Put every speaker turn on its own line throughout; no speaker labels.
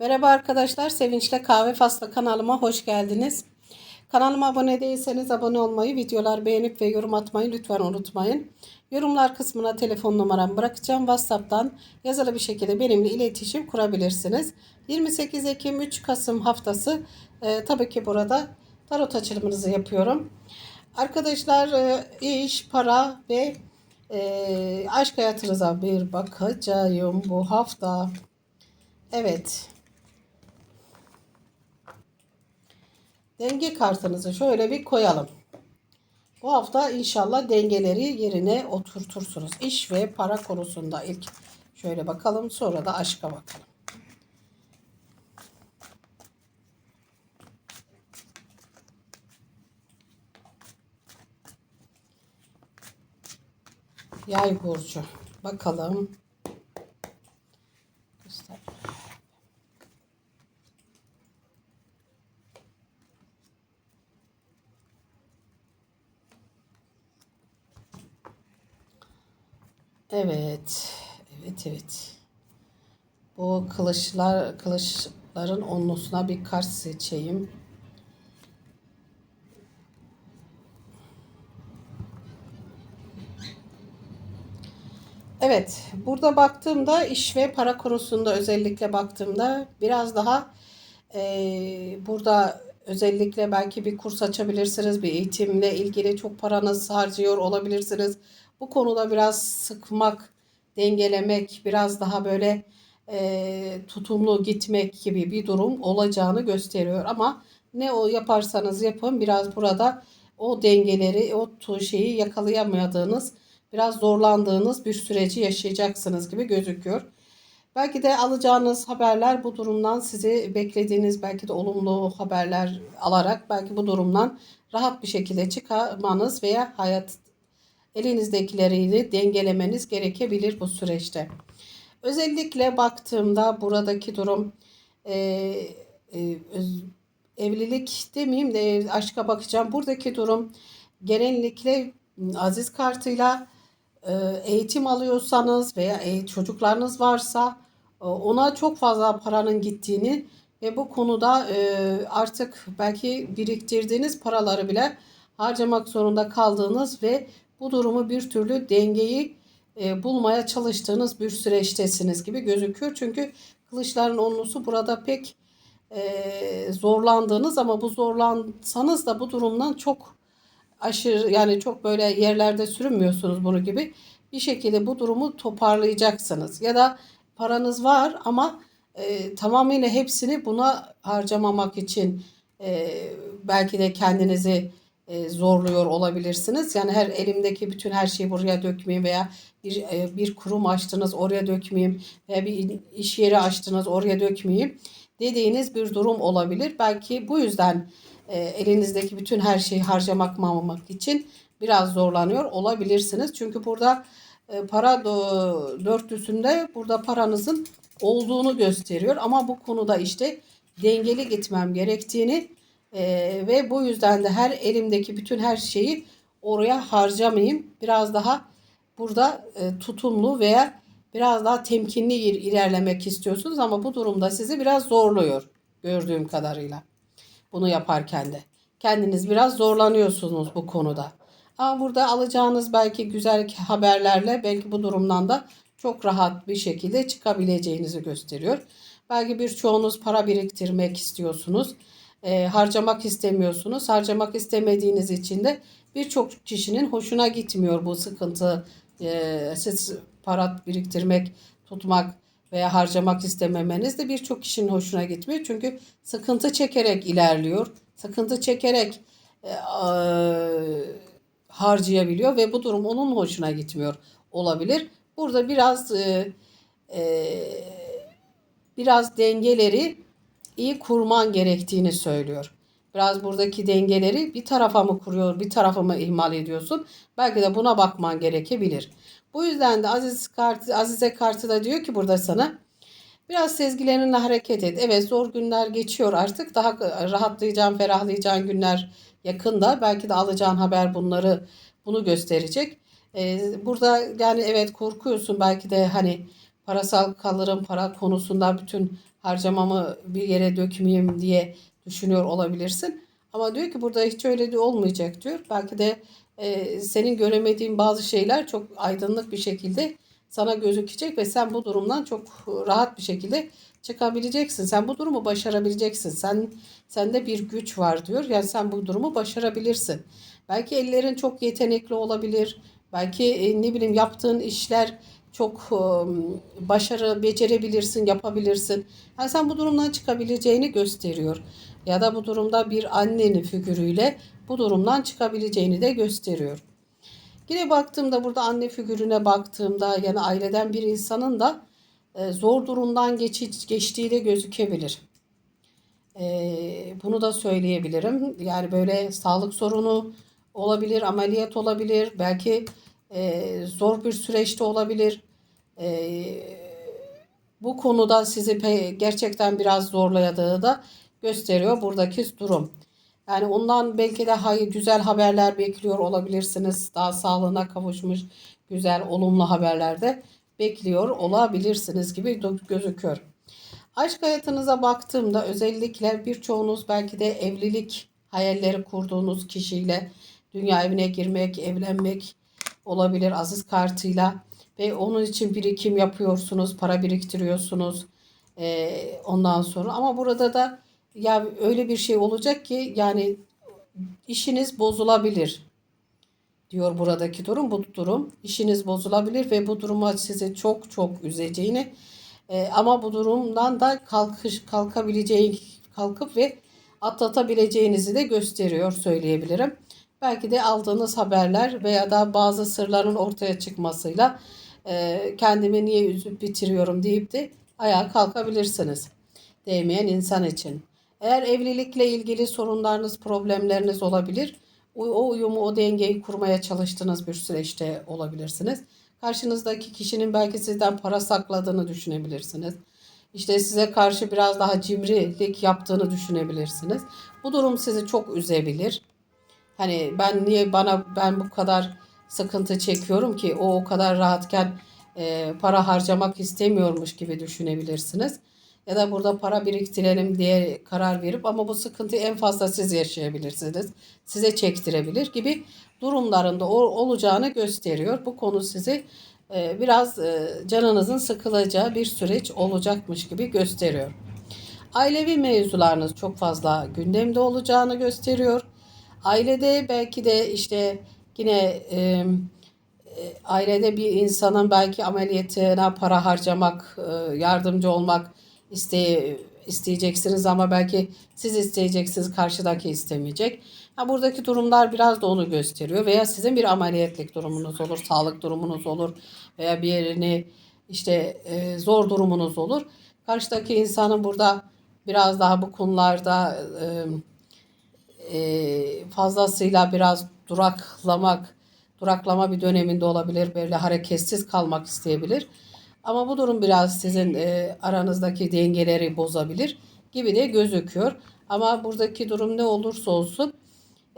Merhaba arkadaşlar, Sevinçle Kahve Faslı kanalıma hoş geldiniz. Kanalıma abone değilseniz abone olmayı, videolar beğenip ve yorum atmayı lütfen unutmayın. Yorumlar kısmına telefon numaramı bırakacağım. WhatsApp'tan yazılı bir şekilde benimle iletişim kurabilirsiniz. 28 Ekim 3 Kasım haftası e, tabii ki burada tarot açılımınızı yapıyorum. Arkadaşlar e, iş, para ve e, aşk hayatınıza bir bakacağım bu hafta. Evet. Denge kartınızı şöyle bir koyalım. Bu hafta inşallah dengeleri yerine oturtursunuz. İş ve para konusunda ilk şöyle bakalım sonra da aşka bakalım. Yay burcu. Bakalım. Göster. Evet. Evet evet. Bu kılıçlar kılıçların onlusuna bir kart seçeyim. Evet, burada baktığımda iş ve para konusunda özellikle baktığımda biraz daha e, burada özellikle belki bir kurs açabilirsiniz, bir eğitimle ilgili çok paranız harcıyor olabilirsiniz. Bu konuda biraz sıkmak, dengelemek, biraz daha böyle e, tutumlu gitmek gibi bir durum olacağını gösteriyor. Ama ne o yaparsanız yapın biraz burada o dengeleri, o şeyi yakalayamadığınız biraz zorlandığınız bir süreci yaşayacaksınız gibi gözüküyor. Belki de alacağınız haberler bu durumdan sizi beklediğiniz belki de olumlu haberler alarak belki bu durumdan rahat bir şekilde çıkarmanız veya hayat elinizdekileri dengelemeniz gerekebilir bu süreçte. Özellikle baktığımda buradaki durum e, e, evlilik demeyeyim de aşka bakacağım. Buradaki durum genellikle aziz kartıyla e, eğitim alıyorsanız veya çocuklarınız varsa e, ona çok fazla paranın gittiğini ve bu konuda e, artık belki biriktirdiğiniz paraları bile harcamak zorunda kaldığınız ve bu durumu bir türlü dengeyi bulmaya çalıştığınız bir süreçtesiniz gibi gözüküyor. Çünkü kılıçların onlusu burada pek zorlandığınız ama bu zorlansanız da bu durumdan çok aşırı yani çok böyle yerlerde sürünmüyorsunuz bunu gibi. Bir şekilde bu durumu toparlayacaksınız. Ya da paranız var ama e, tamamıyla hepsini buna harcamamak için e, belki de kendinizi e, zorluyor olabilirsiniz. Yani her elimdeki bütün her şeyi buraya dökmeyeyim veya bir e, bir kurum açtınız oraya dökmeyeyim veya bir iş yeri açtınız oraya dökmeyeyim dediğiniz bir durum olabilir. Belki bu yüzden e, elinizdeki bütün her şeyi harcamak mamamak için biraz zorlanıyor olabilirsiniz. Çünkü burada para dörtlüsünde burada paranızın olduğunu gösteriyor. Ama bu konuda işte dengeli gitmem gerektiğini e, ve bu yüzden de her elimdeki bütün her şeyi oraya harcamayayım. Biraz daha burada e, tutumlu veya biraz daha temkinli ilerlemek istiyorsunuz ama bu durumda sizi biraz zorluyor gördüğüm kadarıyla bunu yaparken de. Kendiniz biraz zorlanıyorsunuz bu konuda. Ama burada alacağınız belki güzel haberlerle belki bu durumdan da çok rahat bir şekilde çıkabileceğinizi gösteriyor. Belki birçoğunuz para biriktirmek istiyorsunuz. E, harcamak istemiyorsunuz. Harcamak istemediğiniz için de birçok kişinin hoşuna gitmiyor bu sıkıntı. E, siz para biriktirmek, tutmak veya harcamak istememeniz de birçok kişinin hoşuna gitmiyor. Çünkü sıkıntı çekerek ilerliyor. Sıkıntı çekerek e, harcayabiliyor ve bu durum onun hoşuna gitmiyor olabilir. Burada biraz e, e, biraz dengeleri iyi kurman gerektiğini söylüyor. Biraz buradaki dengeleri bir tarafa mı kuruyor, bir tarafa mı ihmal ediyorsun? Belki de buna bakman gerekebilir. Bu yüzden de Aziz kartı, Azize kartı da diyor ki burada sana biraz sezgilerinle hareket et. Evet zor günler geçiyor artık. Daha rahatlayacağın, ferahlayacağın günler yakında. Belki de alacağın haber bunları bunu gösterecek. Ee, burada yani evet korkuyorsun belki de hani parasal kalırım, para konusunda bütün harcamamı bir yere dökmeyeyim diye düşünüyor olabilirsin. Ama diyor ki burada hiç öyle de olmayacak diyor. Belki de e, senin göremediğin bazı şeyler çok aydınlık bir şekilde sana gözükecek ve sen bu durumdan çok rahat bir şekilde çıkabileceksin. Sen bu durumu başarabileceksin. Sen sende bir güç var diyor. Yani sen bu durumu başarabilirsin. Belki ellerin çok yetenekli olabilir. Belki e, ne bileyim yaptığın işler çok başarı becerebilirsin, yapabilirsin. Yani sen bu durumdan çıkabileceğini gösteriyor. Ya da bu durumda bir annenin figürüyle bu durumdan çıkabileceğini de gösteriyor. Yine baktığımda burada anne figürüne baktığımda yani aileden bir insanın da e, zor durumdan geçi, geçtiği de gözükebilir. E, bunu da söyleyebilirim. Yani böyle sağlık sorunu olabilir, ameliyat olabilir, belki e, zor bir süreçte olabilir. E, bu konuda sizi gerçekten biraz zorlayadığı da gösteriyor buradaki durum. Yani ondan belki de hayır, güzel haberler bekliyor olabilirsiniz. Daha sağlığına kavuşmuş güzel, olumlu haberler de bekliyor olabilirsiniz gibi gözüküyor. Aşk hayatınıza baktığımda özellikle birçoğunuz belki de evlilik hayalleri kurduğunuz kişiyle dünya evine girmek, evlenmek olabilir aziz kartıyla ve onun için birikim yapıyorsunuz, para biriktiriyorsunuz. Ee, ondan sonra ama burada da ya öyle bir şey olacak ki yani işiniz bozulabilir diyor buradaki durum. Bu durum işiniz bozulabilir ve bu duruma sizi çok çok üzeceğini e, ama bu durumdan da kalkış kalkabileceği kalkıp ve atlatabileceğinizi de gösteriyor söyleyebilirim. Belki de aldığınız haberler veya da bazı sırların ortaya çıkmasıyla e, kendimi niye üzüp bitiriyorum deyip de ayağa kalkabilirsiniz. Değmeyen insan için. Eğer evlilikle ilgili sorunlarınız, problemleriniz olabilir. O, uyumu, o dengeyi kurmaya çalıştığınız bir süreçte olabilirsiniz. Karşınızdaki kişinin belki sizden para sakladığını düşünebilirsiniz. İşte size karşı biraz daha cimrilik yaptığını düşünebilirsiniz. Bu durum sizi çok üzebilir. Hani ben niye bana ben bu kadar sıkıntı çekiyorum ki o o kadar rahatken e, para harcamak istemiyormuş gibi düşünebilirsiniz. Ya da burada para biriktirelim diye karar verip ama bu sıkıntıyı en fazla siz yaşayabilirsiniz. Size çektirebilir gibi durumlarında olacağını gösteriyor. Bu konu sizi e, biraz e, canınızın sıkılacağı bir süreç olacakmış gibi gösteriyor. Ailevi mevzularınız çok fazla gündemde olacağını gösteriyor. Ailede belki de işte yine e, ailede bir insanın belki ameliyatına para harcamak, yardımcı olmak iste, isteyeceksiniz ama belki siz isteyeceksiniz karşıdaki istemeyecek. Ha, buradaki durumlar biraz da onu gösteriyor veya sizin bir ameliyatlık durumunuz olur, sağlık durumunuz olur veya bir yerini işte e, zor durumunuz olur. Karşıdaki insanın burada biraz daha bu konularda e, e, fazlasıyla biraz duraklamak, duraklama bir döneminde olabilir. Böyle hareketsiz kalmak isteyebilir. Ama bu durum biraz sizin e, aranızdaki dengeleri bozabilir gibi de gözüküyor. Ama buradaki durum ne olursa olsun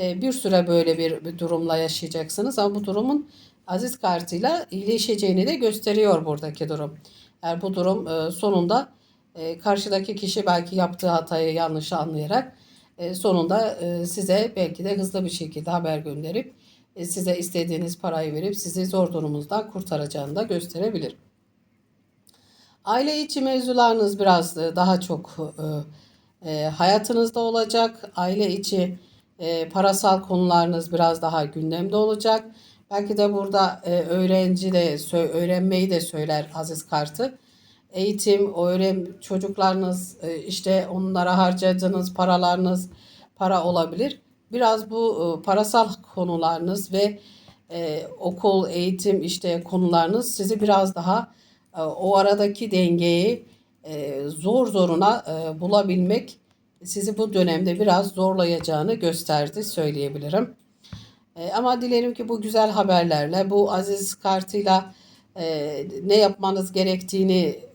e, bir süre böyle bir, bir durumla yaşayacaksınız. Ama bu durumun aziz kartıyla iyileşeceğini de gösteriyor buradaki durum. Yani bu durum e, sonunda e, karşıdaki kişi belki yaptığı hatayı yanlış anlayarak e, sonunda e, size belki de hızlı bir şekilde haber gönderip e, size istediğiniz parayı verip sizi zor durumunuzdan kurtaracağını da gösterebilir. Aile içi mevzularınız biraz e, daha çok e, e, hayatınızda olacak. Aile içi e, parasal konularınız biraz daha gündemde olacak. Belki de burada e, öğrenci de öğrenmeyi de söyler Aziz Kartı. Eğitim, öğren çocuklarınız e, işte onlara harcadığınız paralarınız para olabilir. Biraz bu e, parasal konularınız ve e, okul, eğitim işte konularınız sizi biraz daha o aradaki dengeyi zor zoruna bulabilmek sizi bu dönemde biraz zorlayacağını gösterdi söyleyebilirim. Ama dilerim ki bu güzel haberlerle, bu aziz kartıyla ne yapmanız gerektiğini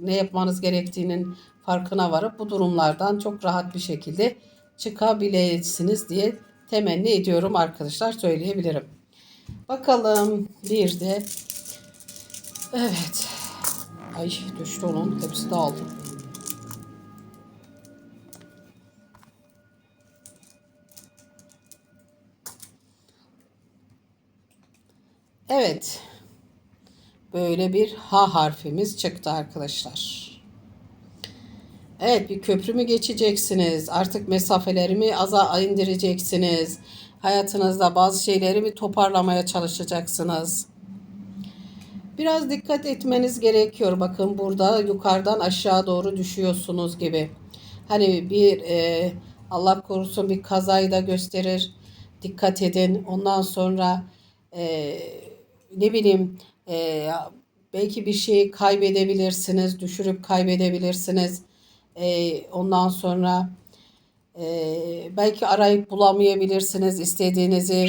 ne yapmanız gerektiğinin farkına varıp bu durumlardan çok rahat bir şekilde çıkabilesiniz diye temenni ediyorum arkadaşlar söyleyebilirim. Bakalım bir de evet ay düştü onun hepsi dağıldı. Evet. Böyle bir H harfimiz çıktı arkadaşlar. Evet bir köprü mü geçeceksiniz? Artık mesafelerimi aza indireceksiniz. Hayatınızda bazı şeyleri mi toparlamaya çalışacaksınız? Biraz dikkat etmeniz gerekiyor. Bakın burada yukarıdan aşağı doğru düşüyorsunuz gibi. Hani bir e, Allah korusun bir kazayı da gösterir. Dikkat edin. Ondan sonra e, ne bileyim e, belki bir şeyi kaybedebilirsiniz. Düşürüp kaybedebilirsiniz. E, ondan sonra e, belki arayıp bulamayabilirsiniz istediğinizi.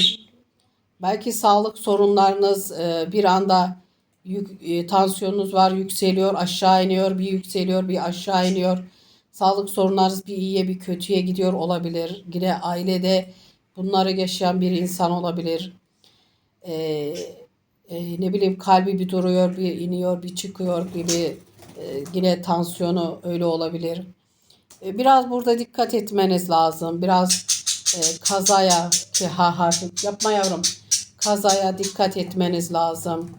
Belki sağlık sorunlarınız e, bir anda yük, e, tansiyonunuz var yükseliyor aşağı iniyor bir yükseliyor bir aşağı iniyor. Sağlık sorunlarınız bir iyiye bir kötüye gidiyor olabilir. Yine ailede bunları yaşayan bir insan olabilir. E, e, ne bileyim kalbi bir duruyor bir iniyor bir çıkıyor gibi e, yine tansiyonu öyle olabilir. E, biraz burada dikkat etmeniz lazım. Biraz e, kazaya ki ha harfi yapma yavrum. Kazaya dikkat etmeniz lazım.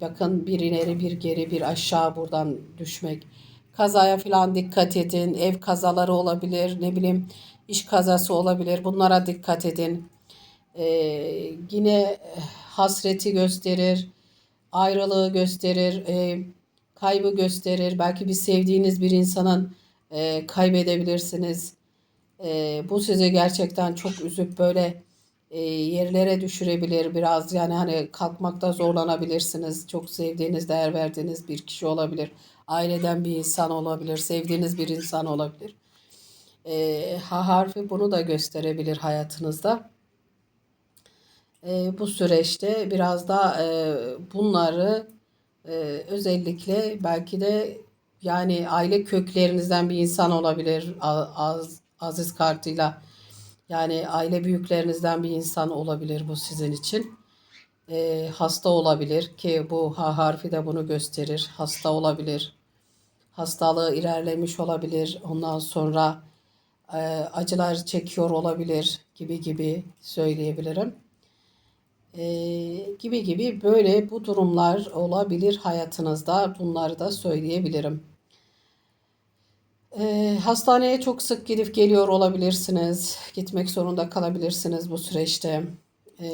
Bakın bir ileri bir geri bir aşağı buradan düşmek. Kazaya falan dikkat edin. Ev kazaları olabilir. Ne bileyim iş kazası olabilir. Bunlara dikkat edin. Ee, yine hasreti gösterir. Ayrılığı gösterir. E, kaybı gösterir. Belki bir sevdiğiniz bir insanın e, kaybedebilirsiniz. E, bu sizi gerçekten çok üzüp böyle e, yerlere düşürebilir biraz. Yani hani kalkmakta zorlanabilirsiniz. Çok sevdiğiniz, değer verdiğiniz bir kişi olabilir. Aileden bir insan olabilir. Sevdiğiniz bir insan olabilir. E, ha harfi bunu da gösterebilir hayatınızda. E, bu süreçte biraz da e, bunları e, özellikle belki de yani aile köklerinizden bir insan olabilir az, aziz kartıyla. Yani aile büyüklerinizden bir insan olabilir bu sizin için. E, hasta olabilir ki bu ha harfi de bunu gösterir. Hasta olabilir. Hastalığı ilerlemiş olabilir. Ondan sonra e, acılar çekiyor olabilir gibi gibi söyleyebilirim. E, gibi gibi böyle bu durumlar olabilir hayatınızda. Bunları da söyleyebilirim. E, hastaneye çok sık gidip geliyor olabilirsiniz. Gitmek zorunda kalabilirsiniz bu süreçte. E,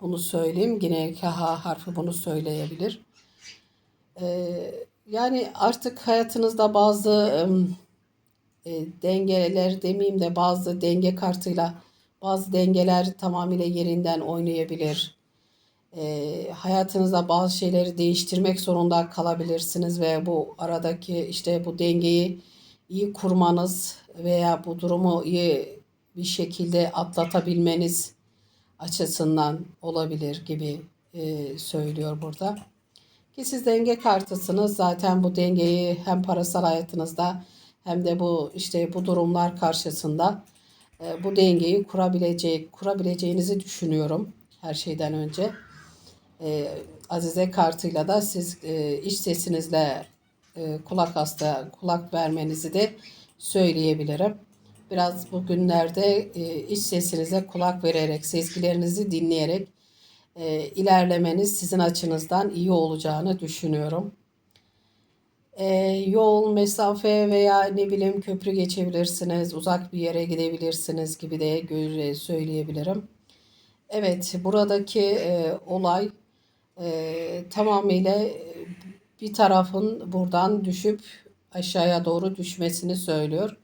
bunu söyleyeyim. Yine KH harfi bunu söyleyebilir. E, yani artık hayatınızda bazı e, dengeler demeyeyim de bazı denge kartıyla bazı dengeler tamamıyla yerinden oynayabilir. E, hayatınızda bazı şeyleri değiştirmek zorunda kalabilirsiniz ve bu aradaki işte bu dengeyi iyi kurmanız veya bu durumu iyi bir şekilde atlatabilmeniz açısından olabilir gibi e, söylüyor burada. Ki siz denge kartısınız. Zaten bu dengeyi hem parasal hayatınızda hem de bu işte bu durumlar karşısında bu dengeyi kurabilecek kurabileceğinizi düşünüyorum her şeyden önce. E, Azize kartıyla da siz e, iç sesinizle e, kulak hasta kulak vermenizi de söyleyebilirim. Biraz bugünlerde e, iç sesinize kulak vererek, sezgilerinizi dinleyerek e, ilerlemeniz sizin açınızdan iyi olacağını düşünüyorum. E, yol, mesafe veya ne bileyim köprü geçebilirsiniz, uzak bir yere gidebilirsiniz gibi de söyleyebilirim. Evet, buradaki e, olay e, tamamıyla e, bir tarafın buradan düşüp aşağıya doğru düşmesini söylüyor.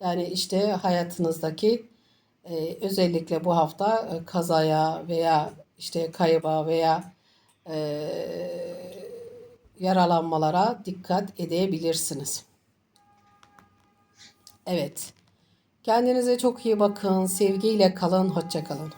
Yani işte hayatınızdaki e, özellikle bu hafta e, kazaya veya işte kayıba veya e, yaralanmalara dikkat edebilirsiniz. Evet. Kendinize çok iyi bakın. Sevgiyle kalın. Hoşça kalın.